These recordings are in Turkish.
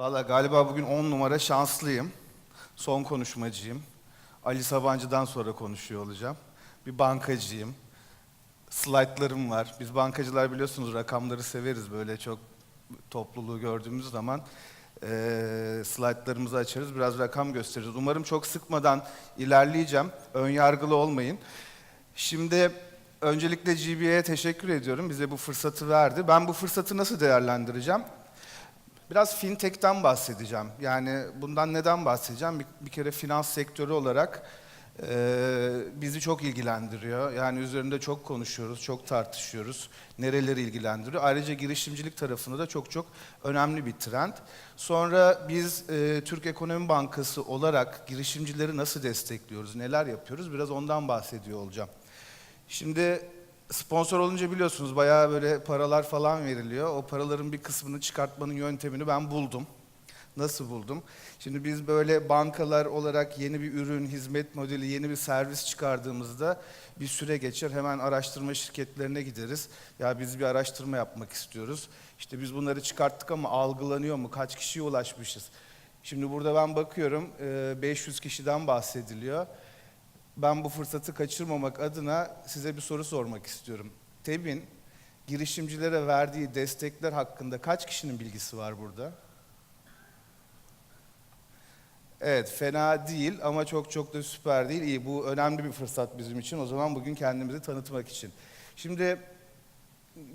Valla galiba bugün 10 numara şanslıyım. Son konuşmacıyım. Ali Sabancı'dan sonra konuşuyor olacağım. Bir bankacıyım. Slaytlarım var. Biz bankacılar biliyorsunuz rakamları severiz böyle çok topluluğu gördüğümüz zaman. Eee slaytlarımızı açarız, biraz rakam gösteririz. Umarım çok sıkmadan ilerleyeceğim. Ön yargılı olmayın. Şimdi öncelikle GBA'ye teşekkür ediyorum. Bize bu fırsatı verdi. Ben bu fırsatı nasıl değerlendireceğim? Biraz fintech'ten bahsedeceğim. Yani bundan neden bahsedeceğim? Bir, bir kere finans sektörü olarak e, bizi çok ilgilendiriyor. Yani üzerinde çok konuşuyoruz, çok tartışıyoruz. Nereleri ilgilendiriyor? Ayrıca girişimcilik tarafında da çok çok önemli bir trend. Sonra biz e, Türk Ekonomi Bankası olarak girişimcileri nasıl destekliyoruz, neler yapıyoruz? Biraz ondan bahsediyor olacağım. Şimdi sponsor olunca biliyorsunuz bayağı böyle paralar falan veriliyor. O paraların bir kısmını çıkartmanın yöntemini ben buldum. Nasıl buldum? Şimdi biz böyle bankalar olarak yeni bir ürün, hizmet modeli, yeni bir servis çıkardığımızda bir süre geçer. Hemen araştırma şirketlerine gideriz. Ya biz bir araştırma yapmak istiyoruz. İşte biz bunları çıkarttık ama algılanıyor mu? Kaç kişiye ulaşmışız? Şimdi burada ben bakıyorum e, 500 kişiden bahsediliyor. Ben bu fırsatı kaçırmamak adına size bir soru sormak istiyorum. TEB'in girişimcilere verdiği destekler hakkında kaç kişinin bilgisi var burada? Evet, fena değil ama çok çok da süper değil. İyi, bu önemli bir fırsat bizim için. O zaman bugün kendimizi tanıtmak için. Şimdi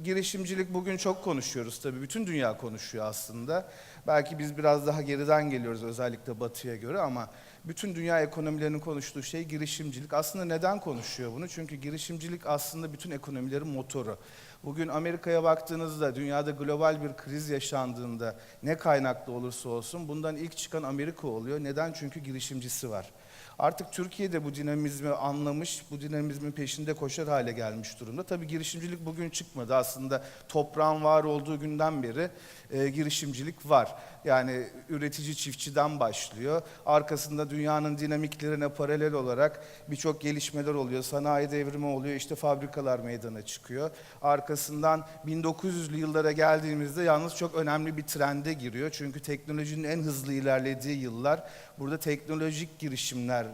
girişimcilik bugün çok konuşuyoruz tabii. Bütün dünya konuşuyor aslında. Belki biz biraz daha geriden geliyoruz özellikle batıya göre ama bütün dünya ekonomilerinin konuştuğu şey girişimcilik. Aslında neden konuşuyor bunu? Çünkü girişimcilik aslında bütün ekonomilerin motoru. Bugün Amerika'ya baktığınızda dünyada global bir kriz yaşandığında ne kaynaklı olursa olsun bundan ilk çıkan Amerika oluyor. Neden? Çünkü girişimcisi var. Artık Türkiye'de bu dinamizmi anlamış, bu dinamizmin peşinde koşar hale gelmiş durumda. Tabii girişimcilik bugün çıkmadı. Aslında toprağın var olduğu günden beri e, girişimcilik var. Yani üretici çiftçiden başlıyor. Arkasında dünyanın dinamiklerine paralel olarak birçok gelişmeler oluyor. Sanayi devrimi oluyor, işte fabrikalar meydana çıkıyor. Arkasından 1900'lü yıllara geldiğimizde yalnız çok önemli bir trende giriyor. Çünkü teknolojinin en hızlı ilerlediği yıllar. Burada teknolojik girişimler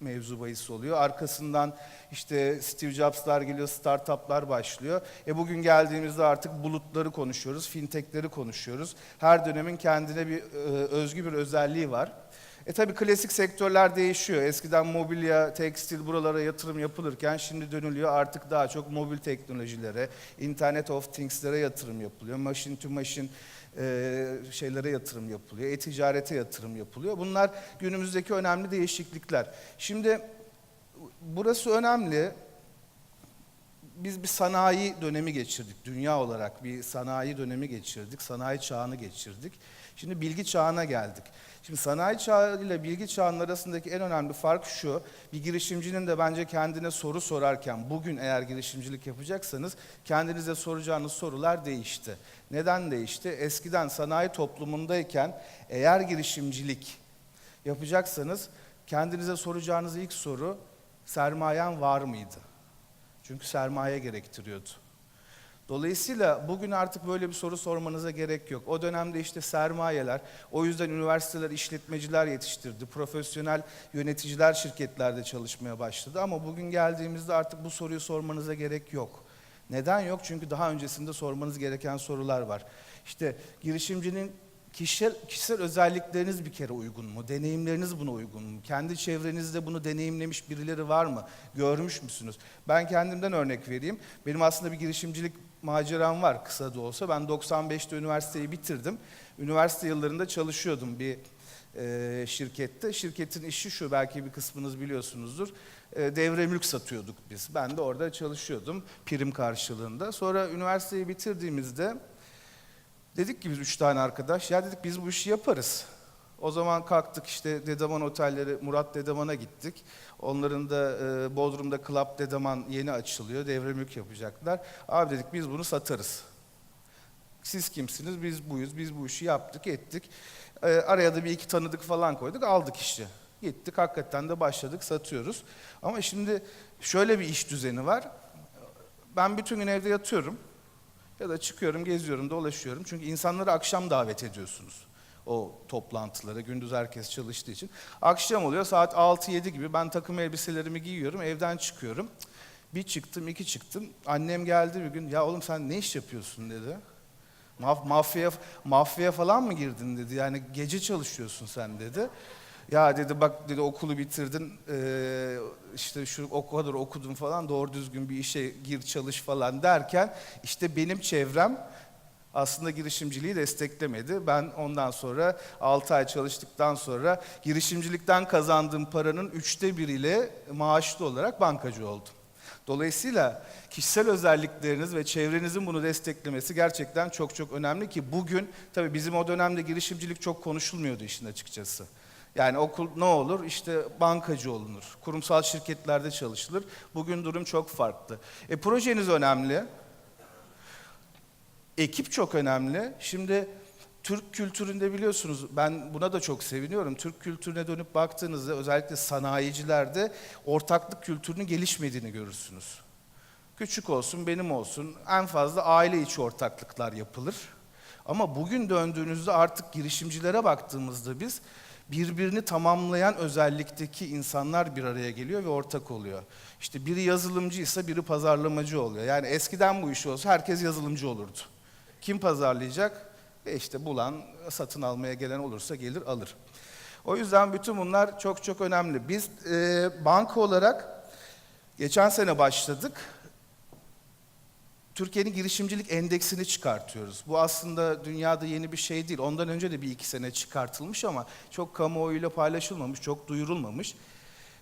mevzu bahis oluyor. Arkasından işte Steve Jobs'lar geliyor, startuplar başlıyor. E bugün geldiğimizde artık bulutları konuşuyoruz, fintechleri konuşuyoruz. Her dönemin kendine bir e, özgü bir özelliği var. E tabi klasik sektörler değişiyor. Eskiden mobilya, tekstil buralara yatırım yapılırken şimdi dönülüyor artık daha çok mobil teknolojilere, Internet of Things'lere yatırım yapılıyor. Machine to machine e, şeylere yatırım yapılıyor, e-ticarete yatırım yapılıyor. Bunlar günümüzdeki önemli değişiklikler. Şimdi burası önemli. Biz bir sanayi dönemi geçirdik. Dünya olarak bir sanayi dönemi geçirdik. Sanayi çağını geçirdik. Şimdi bilgi çağına geldik. Şimdi sanayi çağı ile bilgi çağının arasındaki en önemli fark şu. Bir girişimcinin de bence kendine soru sorarken, bugün eğer girişimcilik yapacaksanız kendinize soracağınız sorular değişti. Neden değişti? Eskiden sanayi toplumundayken eğer girişimcilik yapacaksanız kendinize soracağınız ilk soru sermayen var mıydı? Çünkü sermaye gerektiriyordu. Dolayısıyla bugün artık böyle bir soru sormanıza gerek yok. O dönemde işte sermayeler, o yüzden üniversiteler işletmeciler yetiştirdi. Profesyonel yöneticiler şirketlerde çalışmaya başladı. Ama bugün geldiğimizde artık bu soruyu sormanıza gerek yok. Neden yok? Çünkü daha öncesinde sormanız gereken sorular var. İşte girişimcinin kişisel, kişisel özellikleriniz bir kere uygun mu? Deneyimleriniz buna uygun mu? Kendi çevrenizde bunu deneyimlemiş birileri var mı? Görmüş müsünüz? Ben kendimden örnek vereyim. Benim aslında bir girişimcilik maceram var kısa da olsa. Ben 95'te üniversiteyi bitirdim. Üniversite yıllarında çalışıyordum bir e, şirkette. Şirketin işi şu, belki bir kısmınız biliyorsunuzdur. E, devre mülk satıyorduk biz. Ben de orada çalışıyordum prim karşılığında. Sonra üniversiteyi bitirdiğimizde dedik ki biz üç tane arkadaş, ya dedik biz bu işi yaparız. O zaman kalktık işte Dedeman Otelleri, Murat Dedeman'a gittik. Onların da e, Bodrum'da Club Dedeman yeni açılıyor, devre mülk yapacaklar. Abi dedik biz bunu satarız. Siz kimsiniz? Biz buyuz. Biz bu işi yaptık, ettik. E, araya da bir iki tanıdık falan koyduk, aldık işi. Gittik, hakikaten de başladık, satıyoruz. Ama şimdi şöyle bir iş düzeni var. Ben bütün gün evde yatıyorum. Ya da çıkıyorum, geziyorum, dolaşıyorum. Çünkü insanları akşam davet ediyorsunuz. o toplantılara. Gündüz herkes çalıştığı için. Akşam oluyor saat 6-7 gibi ben takım elbiselerimi giyiyorum evden çıkıyorum. Bir çıktım iki çıktım. Annem geldi bir gün ya oğlum sen ne iş yapıyorsun dedi. Maf mafya mafya falan mı girdin dedi. Yani gece çalışıyorsun sen dedi. Ya dedi bak dedi okulu bitirdin eee, işte şu o kadar okudun falan doğru düzgün bir işe gir çalış falan derken işte benim çevrem aslında girişimciliği desteklemedi. Ben ondan sonra 6 ay çalıştıktan sonra girişimcilikten kazandığım paranın üçte biriyle maaşlı olarak bankacı oldum. Dolayısıyla kişisel özellikleriniz ve çevrenizin bunu desteklemesi gerçekten çok çok önemli ki bugün tabii bizim o dönemde girişimcilik çok konuşulmuyordu işin açıkçası. Yani okul ne olur? İşte bankacı olunur. Kurumsal şirketlerde çalışılır. Bugün durum çok farklı. E projeniz önemli. Ekip çok önemli. Şimdi Türk kültüründe biliyorsunuz ben buna da çok seviniyorum. Türk kültürüne dönüp baktığınızda özellikle sanayicilerde ortaklık kültürünün gelişmediğini görürsünüz. Küçük olsun, benim olsun en fazla aile içi ortaklıklar yapılır. Ama bugün döndüğünüzde artık girişimcilere baktığımızda biz birbirini tamamlayan özellikteki insanlar bir araya geliyor ve ortak oluyor. İşte biri yazılımcıysa biri pazarlamacı oluyor. Yani eskiden bu iş olsa herkes yazılımcı olurdu. Kim pazarlayacak? E işte bulan, satın almaya gelen olursa gelir alır. O yüzden bütün bunlar çok çok önemli. Biz e, banka olarak geçen sene başladık. Türkiye'nin girişimcilik endeksini çıkartıyoruz. Bu aslında dünyada yeni bir şey değil. Ondan önce de bir iki sene çıkartılmış ama çok kamuoyuyla paylaşılmamış, çok duyurulmamış.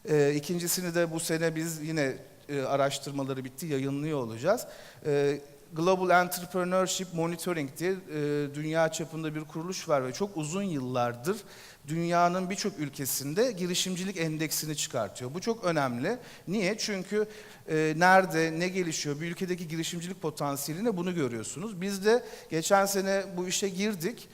Ee, ikincisini de bu sene biz yine e, araştırmaları bitti, yayınlıyor olacağız. Ee, Global Entrepreneurship Monitoring diye e, dünya çapında bir kuruluş var ve çok uzun yıllardır dünyanın birçok ülkesinde girişimcilik endeksini çıkartıyor. Bu çok önemli. Niye? Çünkü e, nerede, ne gelişiyor, bir ülkedeki girişimcilik potansiyelini bunu görüyorsunuz. Biz de geçen sene bu işe girdik.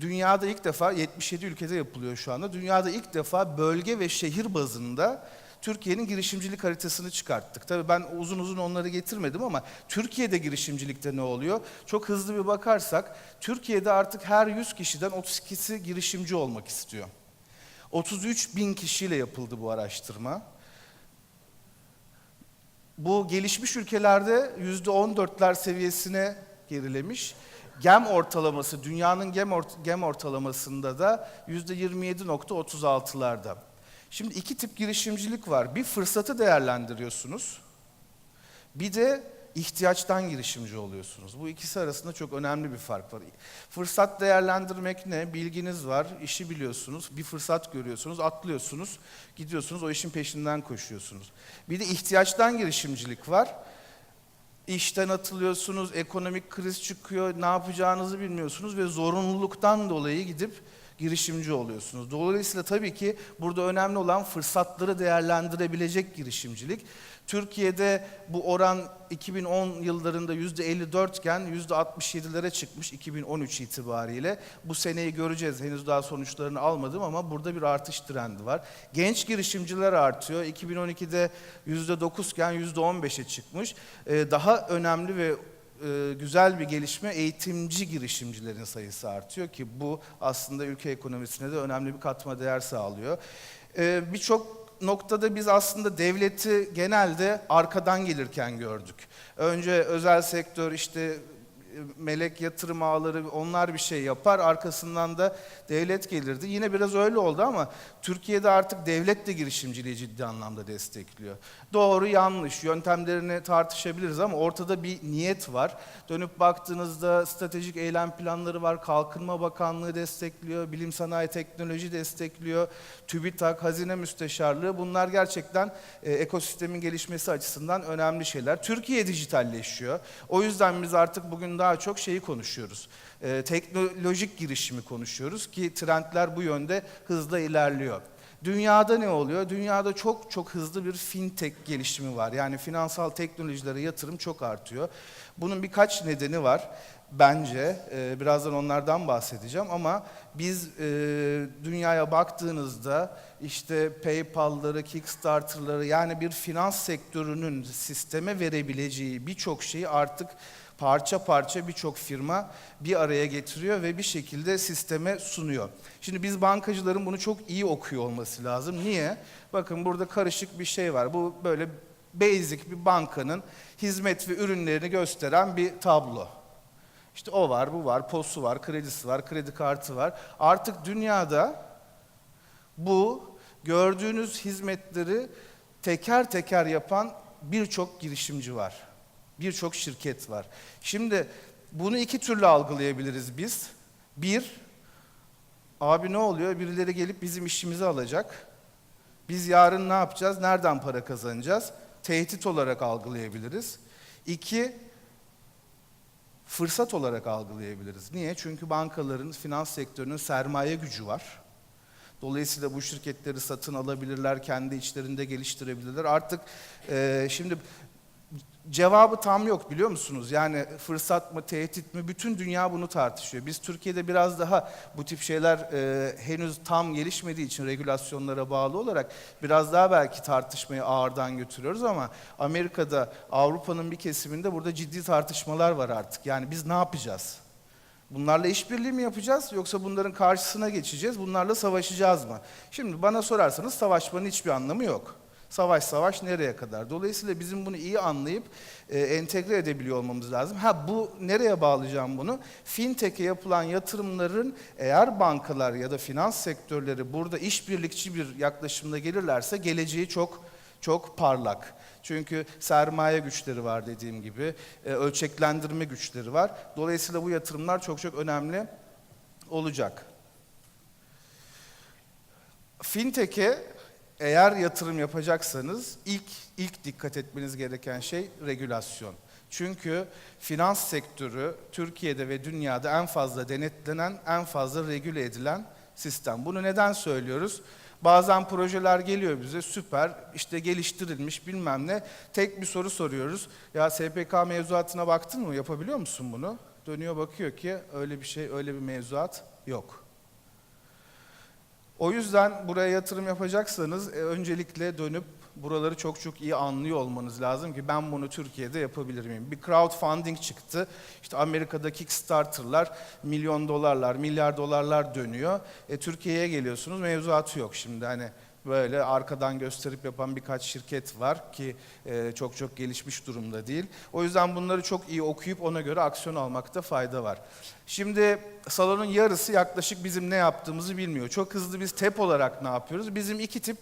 Dünyada ilk defa 77 ülkede yapılıyor şu anda. Dünyada ilk defa bölge ve şehir bazında Türkiye'nin girişimcilik haritasını çıkarttık. Tabii ben uzun uzun onları getirmedim ama Türkiye'de girişimcilikte ne oluyor? Çok hızlı bir bakarsak Türkiye'de artık her 100 kişiden 32'si girişimci olmak istiyor. 33 bin kişiyle yapıldı bu araştırma. Bu gelişmiş ülkelerde %14'ler seviyesine gerilemiş. GEM ortalaması, dünyanın GEM, ort- GEM ortalamasında da %27.36'larda. Şimdi iki tip girişimcilik var. Bir fırsatı değerlendiriyorsunuz. Bir de ihtiyaçtan girişimci oluyorsunuz. Bu ikisi arasında çok önemli bir fark var. Fırsat değerlendirmek ne? Bilginiz var, işi biliyorsunuz, bir fırsat görüyorsunuz, atlıyorsunuz, gidiyorsunuz, o işin peşinden koşuyorsunuz. Bir de ihtiyaçtan girişimcilik var. İşten atılıyorsunuz, ekonomik kriz çıkıyor, ne yapacağınızı bilmiyorsunuz ve zorunluluktan dolayı gidip girişimci oluyorsunuz. Dolayısıyla tabii ki burada önemli olan fırsatları değerlendirebilecek girişimcilik. Türkiye'de bu oran 2010 yıllarında %54 iken %67'lere çıkmış 2013 itibariyle. Bu seneyi göreceğiz. Henüz daha sonuçlarını almadım ama burada bir artış trendi var. Genç girişimciler artıyor. 2012'de %9 iken %15'e çıkmış. Ee, Daha önemli ve e, güzel bir gelişme eğitimci girişimcilerin sayısı artıyor ki bu aslında ülke ekonomisine de önemli bir katma değer sağlıyor. E, Birçok noktada biz aslında devleti genelde arkadan gelirken gördük. Önce özel sektör işte melek yatırım ağları onlar bir şey yapar arkasından da devlet gelirdi. Yine biraz öyle oldu ama Türkiye'de artık devlet de girişimciliği ciddi anlamda destekliyor. Doğru yanlış yöntemlerini tartışabiliriz ama ortada bir niyet var. Dönüp baktığınızda stratejik eylem planları var. Kalkınma Bakanlığı destekliyor, Bilim Sanayi Teknoloji destekliyor, TÜBİTAK, Hazine Müsteşarlığı bunlar gerçekten e, ekosistemin gelişmesi açısından önemli şeyler. Türkiye dijitalleşiyor. O yüzden biz artık bugün daha çok şeyi konuşuyoruz. E, teknolojik girişimi konuşuyoruz ki trendler bu yönde hızla ilerliyor. Dünyada ne oluyor? Dünyada çok çok hızlı bir fintech gelişimi var. Yani finansal teknolojilere yatırım çok artıyor. Bunun birkaç nedeni var bence. Ee, birazdan onlardan bahsedeceğim ama biz e, dünyaya baktığınızda işte PayPal'ları, Kickstarter'ları yani bir finans sektörünün sisteme verebileceği birçok şeyi artık parça parça birçok firma bir araya getiriyor ve bir şekilde sisteme sunuyor. Şimdi biz bankacıların bunu çok iyi okuyor olması lazım. Niye? Bakın burada karışık bir şey var. Bu böyle basic bir bankanın hizmet ve ürünlerini gösteren bir tablo. İşte o var, bu var, posu var, kredisi var, kredi kartı var. Artık dünyada bu gördüğünüz hizmetleri teker teker yapan birçok girişimci var. Birçok şirket var. Şimdi bunu iki türlü algılayabiliriz biz. Bir, abi ne oluyor? Birileri gelip bizim işimizi alacak. Biz yarın ne yapacağız? Nereden para kazanacağız? Tehdit olarak algılayabiliriz. İki, fırsat olarak algılayabiliriz. Niye? Çünkü bankaların, finans sektörünün sermaye gücü var. Dolayısıyla bu şirketleri satın alabilirler, kendi içlerinde geliştirebilirler. Artık e, şimdi cevabı tam yok biliyor musunuz? Yani fırsat mı, tehdit mi? Bütün dünya bunu tartışıyor. Biz Türkiye'de biraz daha bu tip şeyler e, henüz tam gelişmediği için regülasyonlara bağlı olarak biraz daha belki tartışmayı ağırdan götürüyoruz ama Amerika'da, Avrupa'nın bir kesiminde burada ciddi tartışmalar var artık. Yani biz ne yapacağız? Bunlarla işbirliği mi yapacağız yoksa bunların karşısına geçeceğiz, bunlarla savaşacağız mı? Şimdi bana sorarsanız savaşmanın hiçbir anlamı yok. Savaş savaş nereye kadar? Dolayısıyla bizim bunu iyi anlayıp e, entegre edebiliyor olmamız lazım. Ha bu nereye bağlayacağım bunu? Fintech'e yapılan yatırımların eğer bankalar ya da finans sektörleri burada işbirlikçi bir yaklaşımda gelirlerse geleceği çok çok parlak. Çünkü sermaye güçleri var dediğim gibi, e, ölçeklendirme güçleri var. Dolayısıyla bu yatırımlar çok çok önemli olacak. Fintech'e eğer yatırım yapacaksanız ilk ilk dikkat etmeniz gereken şey regülasyon. Çünkü finans sektörü Türkiye'de ve dünyada en fazla denetlenen, en fazla regüle edilen sistem. Bunu neden söylüyoruz? Bazen projeler geliyor bize süper işte geliştirilmiş bilmem ne. Tek bir soru soruyoruz. Ya SPK mevzuatına baktın mı? Yapabiliyor musun bunu? Dönüyor bakıyor ki öyle bir şey, öyle bir mevzuat yok. O yüzden buraya yatırım yapacaksanız e, öncelikle dönüp buraları çok çok iyi anlıyor olmanız lazım ki ben bunu Türkiye'de yapabilir miyim? Bir crowdfunding çıktı. İşte Amerika'da Kickstarter'lar milyon dolarlar, milyar dolarlar dönüyor. E, Türkiye'ye geliyorsunuz mevzuatı yok şimdi hani böyle arkadan gösterip yapan birkaç şirket var ki e, çok çok gelişmiş durumda değil. O yüzden bunları çok iyi okuyup ona göre aksiyon almakta fayda var. Şimdi salonun yarısı yaklaşık bizim ne yaptığımızı bilmiyor. Çok hızlı biz TEP olarak ne yapıyoruz? Bizim iki tip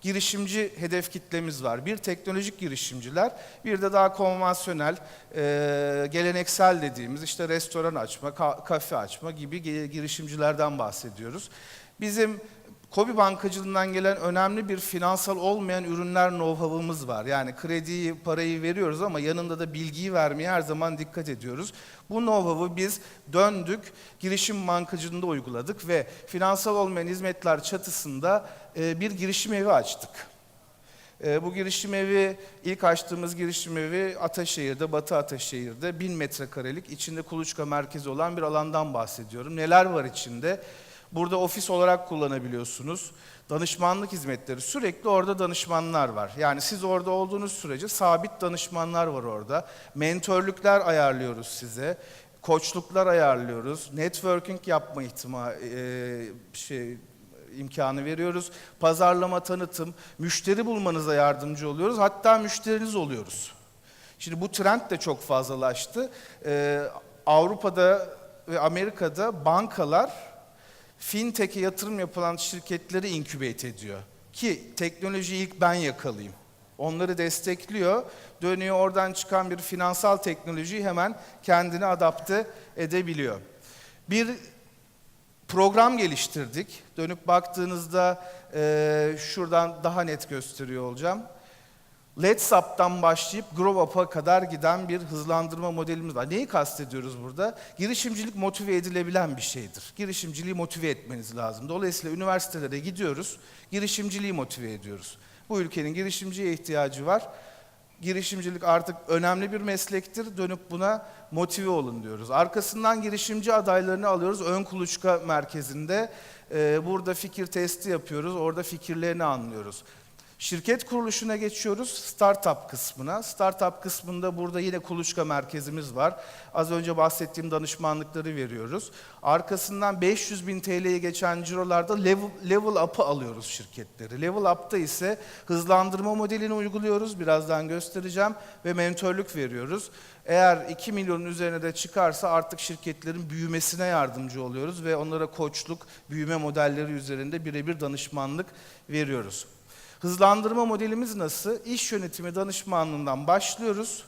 girişimci hedef kitlemiz var. Bir teknolojik girişimciler, bir de daha konvansiyonel, e, geleneksel dediğimiz işte restoran açma, ka- kafe açma gibi gi- girişimcilerden bahsediyoruz. Bizim Kobi bankacılığından gelen önemli bir finansal olmayan ürünler know-how'ımız var. Yani krediyi, parayı veriyoruz ama yanında da bilgiyi vermeye her zaman dikkat ediyoruz. Bu know-how'u biz döndük, girişim bankacılığında uyguladık ve finansal olmayan hizmetler çatısında e, bir girişim evi açtık. E, Bu girişim evi, ilk açtığımız girişim evi Ataşehir'de, Batı Ataşehir'de 1000 metrekarelik içinde kuluçka merkezi olan bir alandan bahsediyorum. Neler var içinde? Burada ofis olarak kullanabiliyorsunuz. Danışmanlık hizmetleri sürekli orada danışmanlar var. Yani siz orada olduğunuz sürece sabit danışmanlar var orada. Mentörlükler ayarlıyoruz size. Koçluklar ayarlıyoruz. Networking yapma ihtimali şey imkanı veriyoruz. Pazarlama, tanıtım, müşteri bulmanıza yardımcı oluyoruz. Hatta müşteriniz oluyoruz. Şimdi bu trend de çok fazlalaştı. Ee, Avrupa'da ve Amerika'da bankalar fintech'e yatırım yapılan şirketleri inkübate ediyor. Ki teknolojiyi ilk ben yakalayayım. Onları destekliyor. Dönüyor oradan çıkan bir finansal teknolojiyi hemen kendine adapte edebiliyor. Bir program geliştirdik. Dönüp baktığınızda e, şuradan daha net gösteriyor olacağım. Let's Up'tan başlayıp Grow Up'a kadar giden bir hızlandırma modelimiz var. Neyi kastediyoruz burada? Girişimcilik motive edilebilen bir şeydir. Girişimciliği motive etmeniz lazım. Dolayısıyla üniversitelere gidiyoruz, girişimciliği motive ediyoruz. Bu ülkenin girişimciye ihtiyacı var. Girişimcilik artık önemli bir meslektir. Dönüp buna motive olun diyoruz. Arkasından girişimci adaylarını alıyoruz ön kuluçka merkezinde. Ee, burada fikir testi yapıyoruz, orada fikirlerini anlıyoruz. Şirket kuruluşuna geçiyoruz. Startup kısmına. Startup kısmında burada yine kuluçka merkezimiz var. Az önce bahsettiğim danışmanlıkları veriyoruz. Arkasından 500 bin TL'ye geçen cirolarda level, level up'ı alıyoruz şirketleri. Level up'ta ise hızlandırma modelini uyguluyoruz. Birazdan göstereceğim. Ve mentörlük veriyoruz. Eğer 2 milyonun üzerine de çıkarsa artık şirketlerin büyümesine yardımcı oluyoruz. Ve onlara koçluk, büyüme modelleri üzerinde birebir danışmanlık veriyoruz. Hızlandırma modelimiz nasıl? İş yönetimi danışmanlığından başlıyoruz.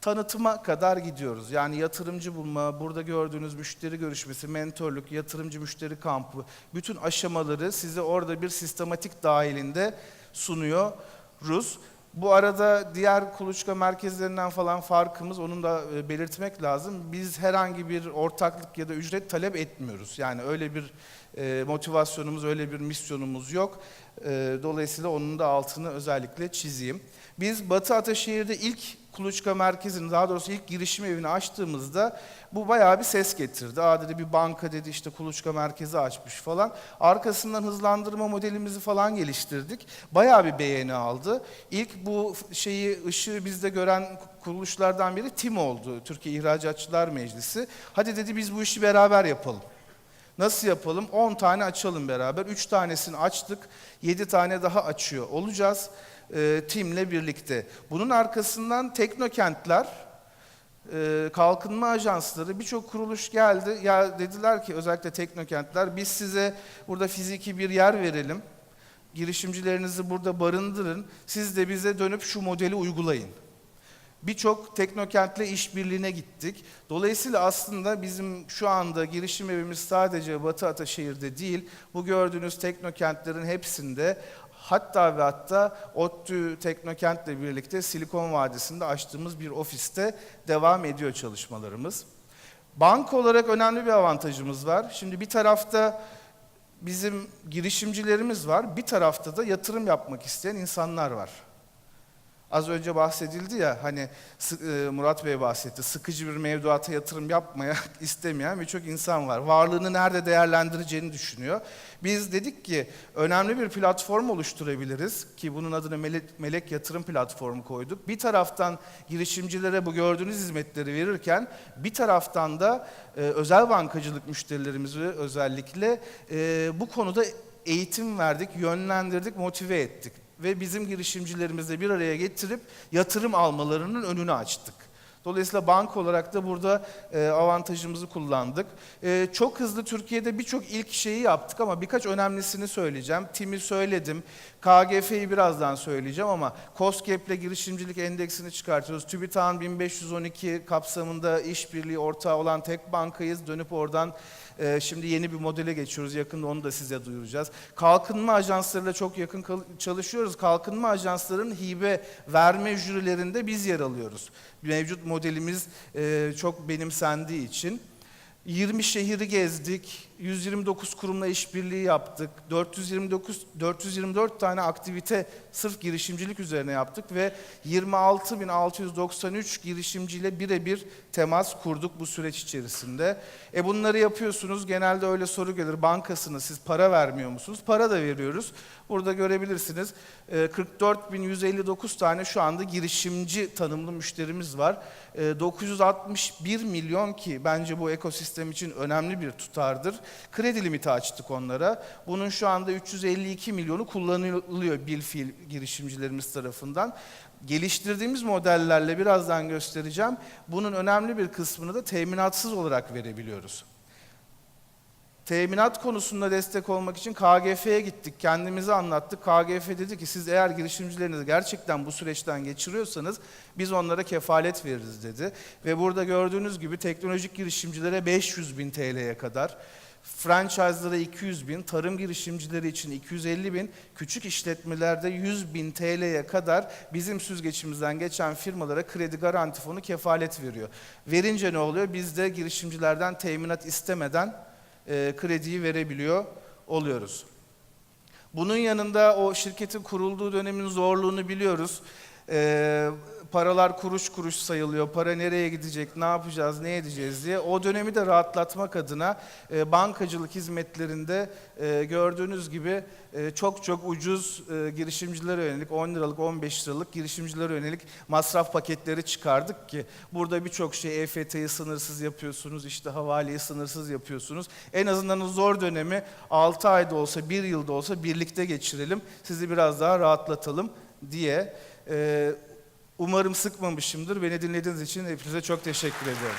Tanıtıma kadar gidiyoruz. Yani yatırımcı bulma, burada gördüğünüz müşteri görüşmesi, mentorluk, yatırımcı müşteri kampı, bütün aşamaları size orada bir sistematik dahilinde sunuyoruz. Bu arada diğer kuluçka merkezlerinden falan farkımız, onun da e, belirtmek lazım. Biz herhangi bir ortaklık ya da ücret talep etmiyoruz. Yani öyle bir e, motivasyonumuz, öyle bir misyonumuz yok. E, Dolayısıyla onun da altını özellikle çizeyim. Biz Batı Ataşehir'de ilk kuluçka merkezini, daha doğrusu ilk girişim evini açtığımızda bu bayağı bir ses getirdi. Aa dedi bir banka dedi işte kuluçka merkezi açmış falan. Arkasından hızlandırma modelimizi falan geliştirdik. Bayağı bir beğeni aldı. İlk bu şeyi, ışığı bizde gören kuruluşlardan biri TİM oldu. Türkiye İhracatçılar Meclisi. Hadi dedi biz bu işi beraber yapalım. Nasıl yapalım? 10 tane açalım beraber. 3 tanesini açtık. 7 tane daha açıyor olacağız. E, timle birlikte. Bunun arkasından teknokentler, e, kalkınma ajansları, birçok kuruluş geldi. Ya dediler ki özellikle teknokentler biz size burada fiziki bir yer verelim. Girişimcilerinizi burada barındırın. Siz de bize dönüp şu modeli uygulayın. Birçok teknokentle işbirliğine gittik. Dolayısıyla aslında bizim şu anda girişim evimiz sadece Batı Ataşehir'de değil, bu gördüğünüz teknokentlerin hepsinde hatta ve hatta ODTÜ Teknokent'le birlikte Silikon Vadisi'nde açtığımız bir ofiste devam ediyor çalışmalarımız. Banka olarak önemli bir avantajımız var. Şimdi bir tarafta bizim girişimcilerimiz var, bir tarafta da yatırım yapmak isteyen insanlar var. Az önce bahsedildi ya hani e, Murat Bey bahsetti. Sıkıcı bir mevduata yatırım yapmaya istemeyen birçok insan var. Varlığını nerede değerlendireceğini düşünüyor. Biz dedik ki önemli bir platform oluşturabiliriz ki bunun adını Melek, Melek Yatırım Platformu koyduk. Bir taraftan girişimcilere bu gördüğünüz hizmetleri verirken bir taraftan da e, özel bankacılık müşterilerimizi özellikle e, bu konuda eğitim verdik, yönlendirdik, motive ettik ve bizim girişimcilerimizle bir araya getirip yatırım almalarının önünü açtık. Dolayısıyla banka olarak da burada e, avantajımızı kullandık. E, çok hızlı Türkiye'de birçok ilk şeyi yaptık ama birkaç önemlisini söyleyeceğim. TİM'i söyledim, KGF'yi birazdan söyleyeceğim ama COSGAP'le girişimcilik endeksini çıkartıyoruz. TÜBİTAK'ın 1512 kapsamında işbirliği ortağı olan tek bankayız. Dönüp oradan e, şimdi yeni bir modele geçiyoruz. Yakında onu da size duyuracağız. Kalkınma ajanslarıyla çok yakın çalışıyoruz. Kalkınma ajanslarının hibe verme jürilerinde biz yer alıyoruz. Mevcut modelimiz e, çok benimsendiği için. 20 şehri gezdik, 129 kurumla işbirliği yaptık, 429 424 tane aktivite sırf girişimcilik üzerine yaptık ve 26.693 girişimciyle birebir temas kurduk bu süreç içerisinde. E bunları yapıyorsunuz, genelde öyle soru gelir, bankasınız, siz para vermiyor musunuz? Para da veriyoruz. Burada görebilirsiniz, e, 44.159 tane şu anda girişimci tanımlı müşterimiz var. E, 961 milyon ki bence bu ekosistem için önemli bir tutardır. Kredi limiti açtık onlara. Bunun şu anda 352 milyonu kullanılıyor bilfiil girişimcilerimiz tarafından. Geliştirdiğimiz modellerle birazdan göstereceğim. Bunun önemli bir kısmını da teminatsız olarak verebiliyoruz. Teminat konusunda destek olmak için KGF'ye gittik, kendimizi anlattık. KGF dedi ki siz eğer girişimcilerinizi gerçekten bu süreçten geçiriyorsanız biz onlara kefalet veririz dedi. Ve burada gördüğünüz gibi teknolojik girişimcilere 500 bin TL'ye kadar, franchise'lara 200 bin, tarım girişimcileri için 250 bin, küçük işletmelerde 100 bin TL'ye kadar bizim süzgeçimizden geçen firmalara kredi garanti fonu kefalet veriyor. Verince ne oluyor? Biz de girişimcilerden teminat istemeden e, krediyi verebiliyor oluyoruz. Bunun yanında o şirketin kurulduğu dönemin zorluğunu biliyoruz. Ee, paralar kuruş kuruş sayılıyor. Para nereye gidecek, ne yapacağız, ne edeceğiz diye. O dönemi de rahatlatmak adına e, bankacılık hizmetlerinde e, gördüğünüz gibi e, çok çok ucuz e, girişimcilere yönelik 10 liralık 15 liralık girişimcilere yönelik masraf paketleri çıkardık ki burada birçok şey EFT'yi sınırsız yapıyorsunuz, işte havaleyi sınırsız yapıyorsunuz. En azından o zor dönemi 6 ayda olsa, 1 yılda olsa birlikte geçirelim. Sizi biraz daha rahatlatalım diye. E, umarım sıkmamışımdır. Beni dinlediğiniz için hepinize çok teşekkür ediyorum.